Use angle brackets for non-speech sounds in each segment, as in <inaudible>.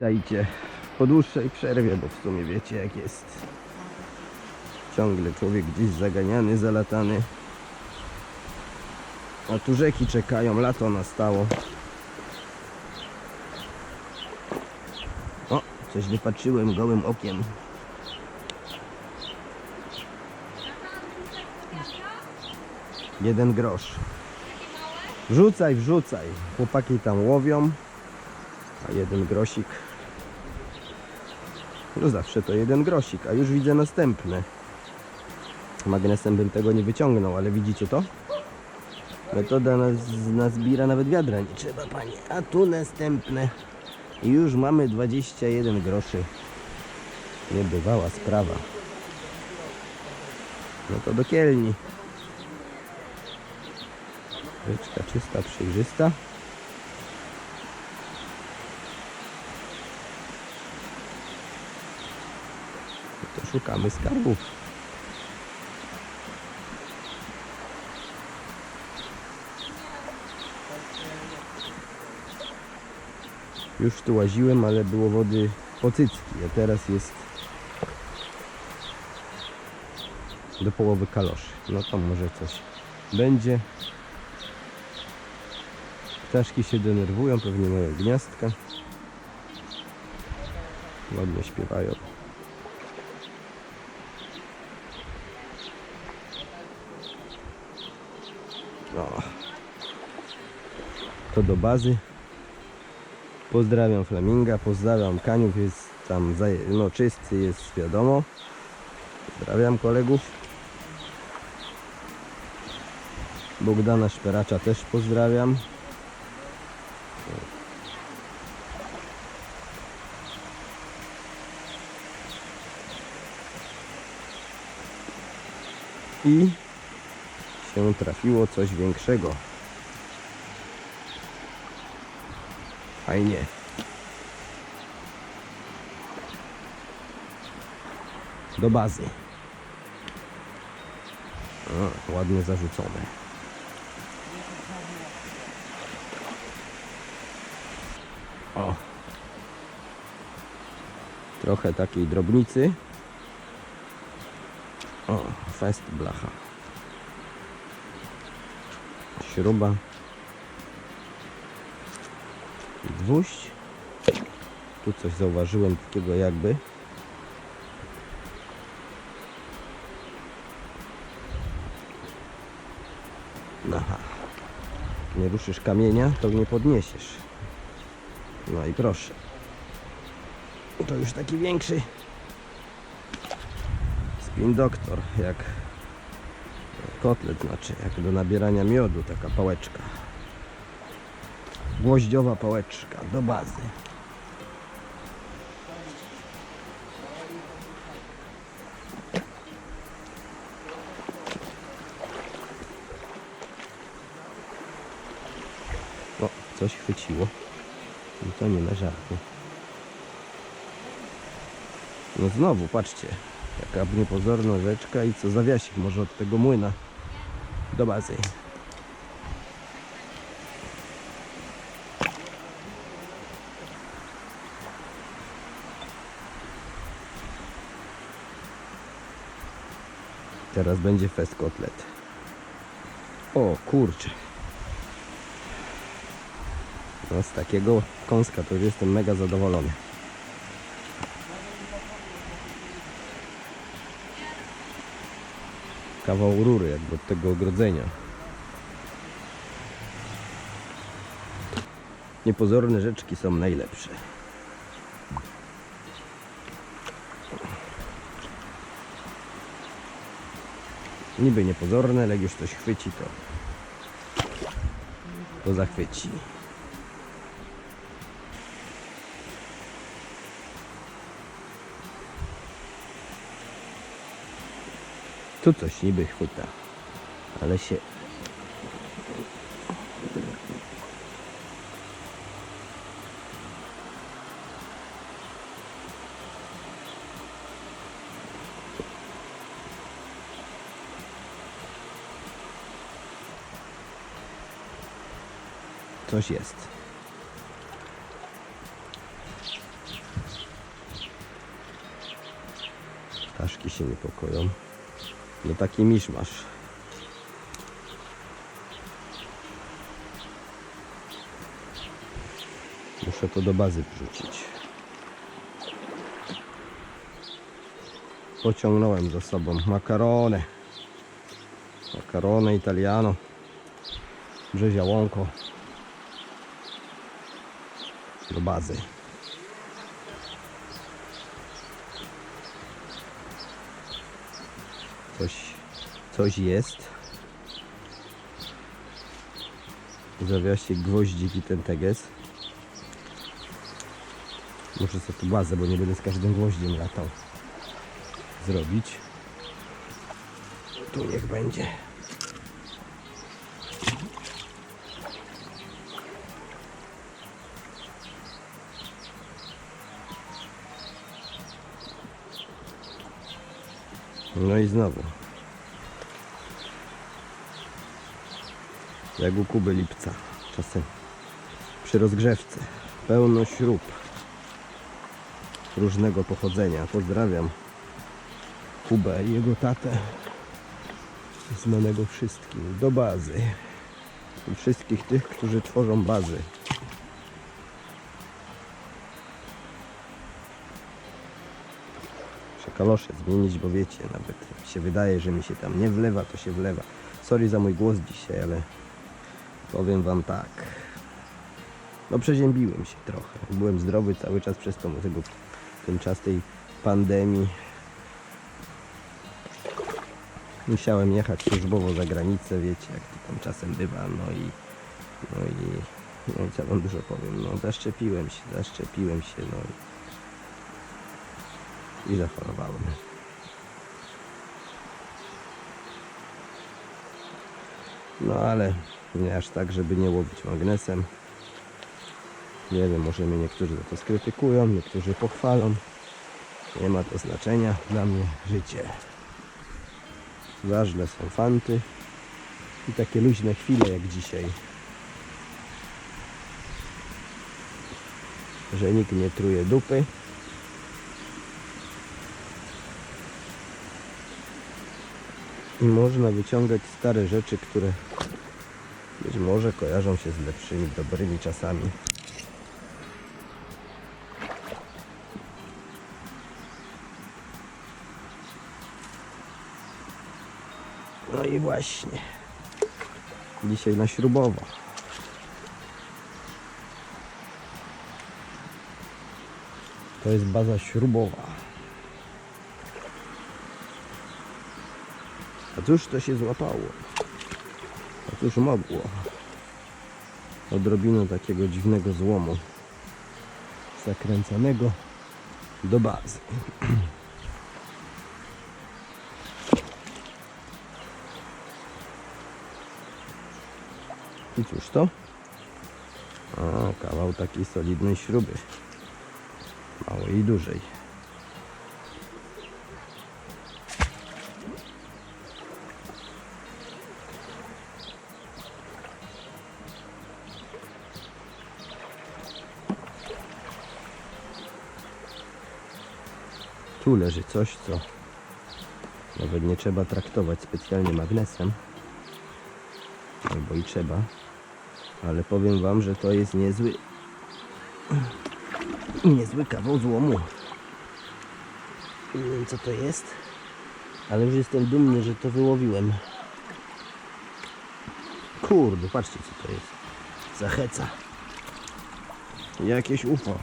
Dajcie po dłuższej przerwie, bo w sumie wiecie jak jest. Ciągle człowiek gdzieś zaganiany, zalatany. A tu rzeki czekają, lato nastało. O, coś wypatrzyłem gołym okiem. Jeden grosz. Wrzucaj, wrzucaj. Chłopaki tam łowią. A jeden grosik. No zawsze to jeden grosik, a już widzę następne. Magnesem bym tego nie wyciągnął, ale widzicie to? Metoda nas, nazbiera nawet wiadra nie trzeba, panie. A tu następne. I już mamy 21 groszy. Niebywała sprawa. No to do kielni. Ryczka czysta, przejrzysta. Szukamy skarbów. Już tu łaziłem, ale było wody po cycki, a teraz jest do połowy kaloszy. No to może coś będzie. Ptaszki się denerwują, pewnie mają gniazdka. Ładnie śpiewają. To do bazy. Pozdrawiam Flaminga, pozdrawiam Kaniów, jest tam no, czysty, jest wiadomo. Pozdrawiam kolegów. Bogdana Szperacza też pozdrawiam. I się trafiło coś większego. Fajnie. Do bazy. O, ładnie zarzucone. O. Trochę takiej drobnicy. O, fest blacha. Śruba. Gwóźdź. Tu coś zauważyłem takiego jakby. Aha. Nie ruszysz kamienia, to nie podniesiesz. No i proszę. To już taki większy. Spin doktor, jak kotlet znaczy, jak do nabierania miodu, taka pałeczka. Gwoździowa pałeczka do bazy. O, coś chwyciło. I to nie na żarty. No znowu, patrzcie. Jaka niepozorna rzeczka i co zawiasik może od tego młyna do bazy. Teraz będzie fest kotlet. O kurczę. No z takiego kąska to już jestem mega zadowolony. Kawał rury jakby od tego ogrodzenia. Niepozorne rzeczki są najlepsze. Niby niepozorne, ale jak już coś chwyci, to to zachwyci. Tu coś niby chwyta, ale się coś jest. Ptaszki się niepokoją. No taki miszmasz. Muszę to do bazy wrzucić. Pociągnąłem za sobą makarony. Makarony italiano. Brzeziałonko. Do bazy. Coś, coś jest. Zawiaście gwoździk i ten teges. Muszę sobie tu bazę, bo nie będę z każdym gwoździem latał. Zrobić. Tu niech będzie. No i znowu. Jak u Kuby Lipca. Czasem przy rozgrzewce. Pełno śrub. Różnego pochodzenia. Pozdrawiam Kubę i jego tatę. Znanego wszystkim. Do bazy. I wszystkich tych, którzy tworzą bazy. Kalosze zmienić, bo wiecie, nawet się wydaje, że mi się tam nie wlewa, to się wlewa. Sorry za mój głos dzisiaj, ale powiem wam tak. No przeziębiłem się trochę. Byłem zdrowy cały czas przez tą, tego, ten czas tej pandemii. Musiałem jechać służbowo za granicę, wiecie, jak to tam czasem bywa, no i no i, no i co wam dużo powiem, no zaszczepiłem się, zaszczepiłem się, no i, i zachorowałem. No ale nie aż tak, żeby nie łowić magnesem. Nie wiem, może mnie niektórzy za to skrytykują, niektórzy pochwalą. Nie ma to znaczenia, dla mnie życie. Ważne są fanty i takie luźne chwile jak dzisiaj. Że nikt nie truje dupy. I można wyciągać stare rzeczy, które być może kojarzą się z lepszymi, dobrymi czasami. No i właśnie. Dzisiaj na śrubowo. To jest baza śrubowa. A cóż to się złapało? A cóż mogło? Odrobinę takiego dziwnego złomu. Zakręcanego do bazy. <clears throat> I cóż to? Kawał takiej solidnej śruby. Małej i dużej. Tu leży coś, co nawet nie trzeba traktować specjalnie magnesem. Albo i trzeba. Ale powiem wam, że to jest niezły <clears throat> niezły kawał złomu. Nie wiem co to jest, ale już jestem dumny, że to wyłowiłem. Kurde, patrzcie co to jest. Zacheca. Jakieś UFO.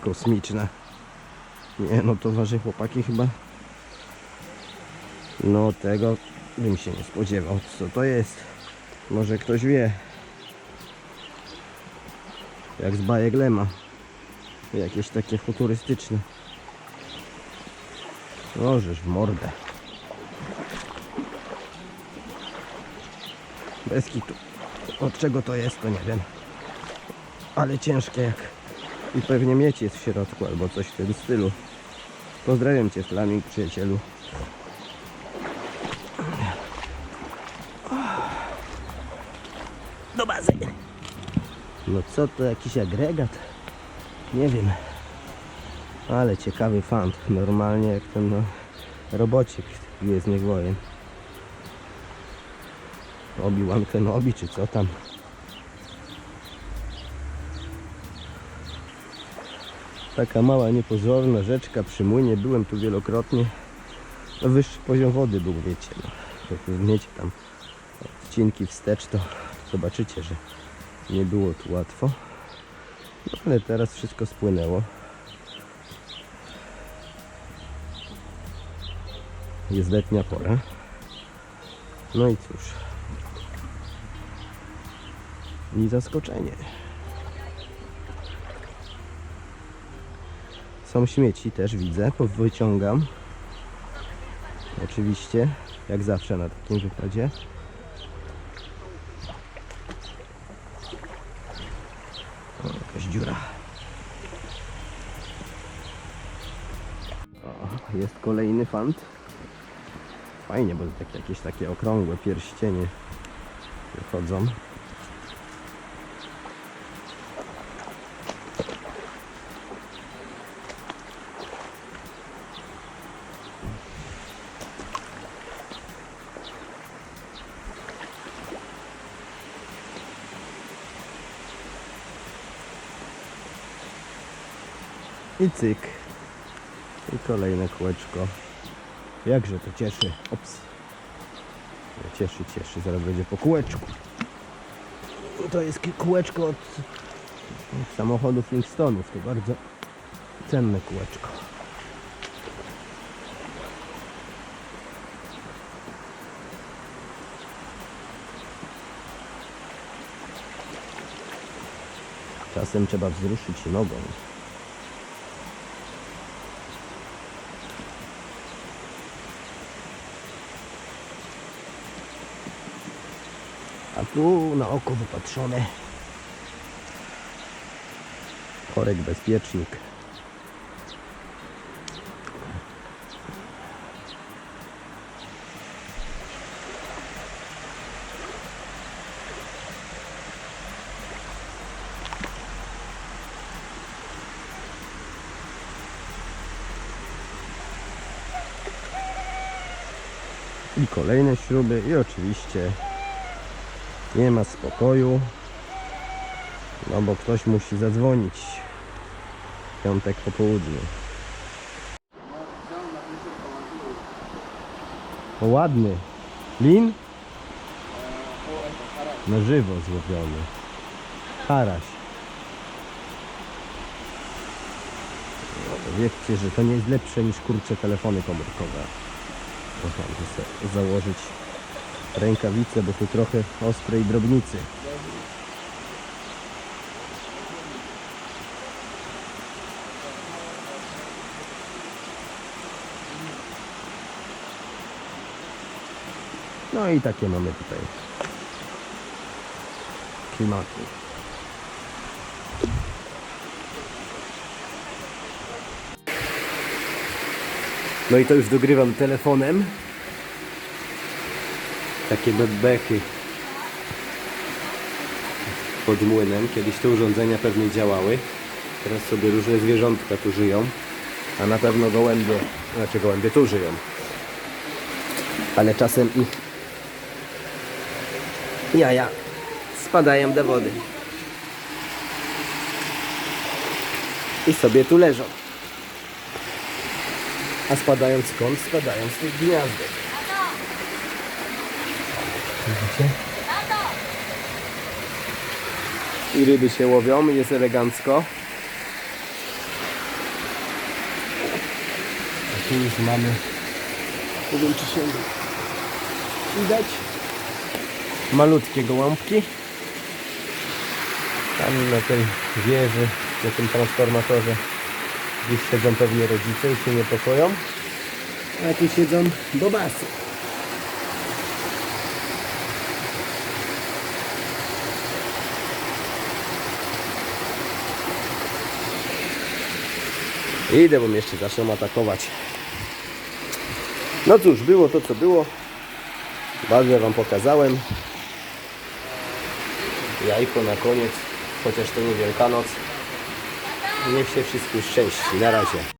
Kosmiczne. Nie no to wasze chłopaki chyba. No tego bym się nie spodziewał. Co to jest? Może ktoś wie. Jak z bajek Lema. Jakieś takie futurystyczne. Możesz w mordę. Bez kitu. Od czego to jest, to nie wiem. Ale ciężkie jak. I pewnie mieć jest w środku albo coś w tym stylu. Pozdrawiam Cię, Flaming, przyjacielu. Do bazy. No co to, jakiś agregat? Nie wiem. Ale ciekawy fant. Normalnie jak ten no, robocik z Gwiezdnych Wojen. Obi-Wan Kenobi czy co tam. Taka mała, niepozorna rzeczka przy młynie. Byłem tu wielokrotnie. No, wyższy poziom wody był, wiecie. No. Jak weźmiecie tam odcinki wstecz, to zobaczycie, że nie było tu łatwo. No, ale teraz wszystko spłynęło. Jest letnia pora. No i cóż. I zaskoczenie. Są śmieci też widzę, wyciągam. Oczywiście, jak zawsze na takim wypadzie. O, jakaś dziura. O, jest kolejny fant. Fajnie, bo tak, jakieś takie okrągłe pierścienie wychodzą. I cyk. I kolejne kółeczko. Jakże to cieszy. Ops. Cieszy, cieszy. Zaraz będzie po kółeczku. To jest kółeczko od od samochodu Flintstonów. To bardzo cenne kółeczko. Czasem trzeba wzruszyć się nogą. Tu na oko wypatrzone. Korek bezpiecznik. I kolejne śruby i oczywiście nie ma spokoju. No bo ktoś musi zadzwonić. W piątek po południu. O, ładny. Lin? Na żywo złowiony. Haraś. No wiecie, że to nie jest lepsze niż kurcze telefony komórkowe. Sobie założyć rękawice, bo tu trochę ostrej drobnicy. No i takie mamy tutaj klimaty. No i to już dogrywam telefonem. Takie bebeki pod młynem. Kiedyś te urządzenia pewnie działały. Teraz sobie różne zwierzątka tu żyją. A na pewno gołębie, znaczy gołębie tu żyją. Ale czasem ich jaja spadają do wody. I sobie tu leżą. A spadają skąd? Spadają z tych gniazdek. Widzicie? I ryby się łowią, jest elegancko. A tu już mamy, nie wiem czy się widać, malutkie gołąbki. Tam na tej wieży, na tym transformatorze gdzieś siedzą pewnie rodzice i się niepokoją. A tu siedzą bobasy. Idę, bo mnie jeszcze zaczną atakować. No cóż, było to co było. Bazę Wam pokazałem. Jajko na koniec, chociaż to nie Wielkanoc. Niech się wszystkim szczęści. Na razie.